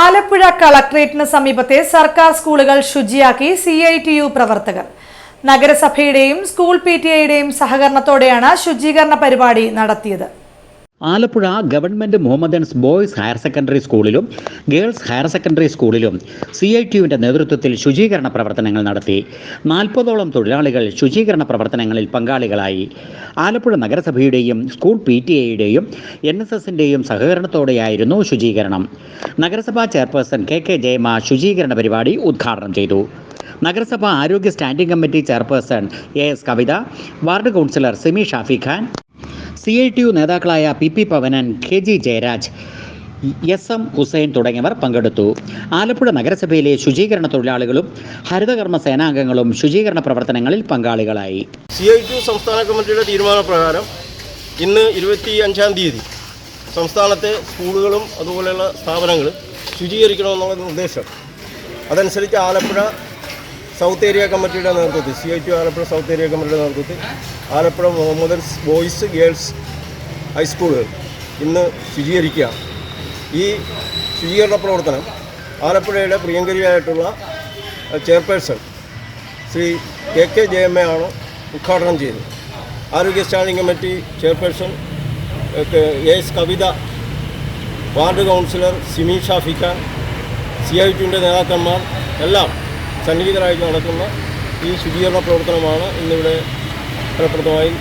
ആലപ്പുഴ കളക്ട്രേറ്റിന് സമീപത്തെ സർക്കാർ സ്കൂളുകൾ ശുചിയാക്കി സി ഐ ടി യു പ്രവർത്തകർ. നഗരസഭയുടെയും സ്കൂൾ പി ടി ഐയുടെയും സഹകരണത്തോടെയാണ് ശുചീകരണ പരിപാടി നടത്തിയത്. Alappuzha government Mohammedans boys higher secondary സ്കൂളിലും ഗേൾസ് ഹയർ സെക്കൻഡറി സ്കൂളിലും സി ഐ ടിയുവിന്റെ നേതൃത്വത്തിൽ ശുചീകരണ പ്രവർത്തനങ്ങൾ നടത്തി. നാൽപ്പതോളം തൊഴിലാളികൾ ശുചീകരണ പ്രവർത്തനങ്ങളിൽ പങ്കാളികളായി. ആലപ്പുഴ നഗരസഭയുടെയും സ്കൂൾ പി ടി എയുടെയും എൻ എസ് എസിന്റെയും സഹകരണത്തോടെയായിരുന്നു ശുചീകരണം. നഗരസഭാ ചെയർപേഴ്സൺ കെ കെ ജയമ ശുചീകരണ പരിപാടി ഉദ്ഘാടനം ചെയ്തു. നഗരസഭ ആരോഗ്യ standing committee chairperson A S Kavitha ward councillor Simi Shafi Khan C I T U നേതാക്കളായ P P Pavanan K G Jayaraj S M Hussain തുടങ്ങിയവർ പങ്കെടുത്തു. ആലപ്പുഴ നഗരസഭയിലെ ശുചീകരണ തൊഴിലാളികളും ഹരിതകർമ്മ സേനാംഗങ്ങളും ശുചീകരണ പ്രവർത്തനങ്ങളിൽ പങ്കാളികളായി. സി ഐ ടി സംസ്ഥാന കമ്മിറ്റിയുടെ തീരുമാനപ്രകാരം ഇന്ന് ഇരുപത്തി അഞ്ചാം തീയതി സംസ്ഥാനത്തെ സ്കൂളുകളും അതുപോലെയുള്ള സ്ഥാപനങ്ങളും ശുചീകരിക്കണമെന്നുള്ള നിർദ്ദേശം. അതനുസരിച്ച് ആലപ്പുഴ സൗത്ത് ഏരിയ കമ്മിറ്റിയുടെ നേതൃത്വത്തിൽ C I T Alappuzha south area committee നേതൃത്വത്തിൽ ആലപ്പുഴ മുഹമ്മദ് ബോയ്സ് ഗേൾസ് ഹൈസ്കൂളുകൾ ഇന്ന് ശുചീകരിക്കുക ഈ ശുചീകരണ പ്രവർത്തനം ആലപ്പുഴയുടെ പ്രിയങ്കരിയായിട്ടുള്ള chairperson Shri K K J M ആണ് ഉദ്ഘാടനം ചെയ്തത് ആരോഗ്യ standing committee chairperson A S Kavitha ward councillor Simi Shafika C I ടിയുടെ നേതാക്കന്മാർ എല്ലാം സന്നിഹിതരായിട്ട് നടക്കുന്ന ഈ ശുചീകരണ പ്രവർത്തനമാണ് ഇന്നിവിടെ ഫലപ്രദമായി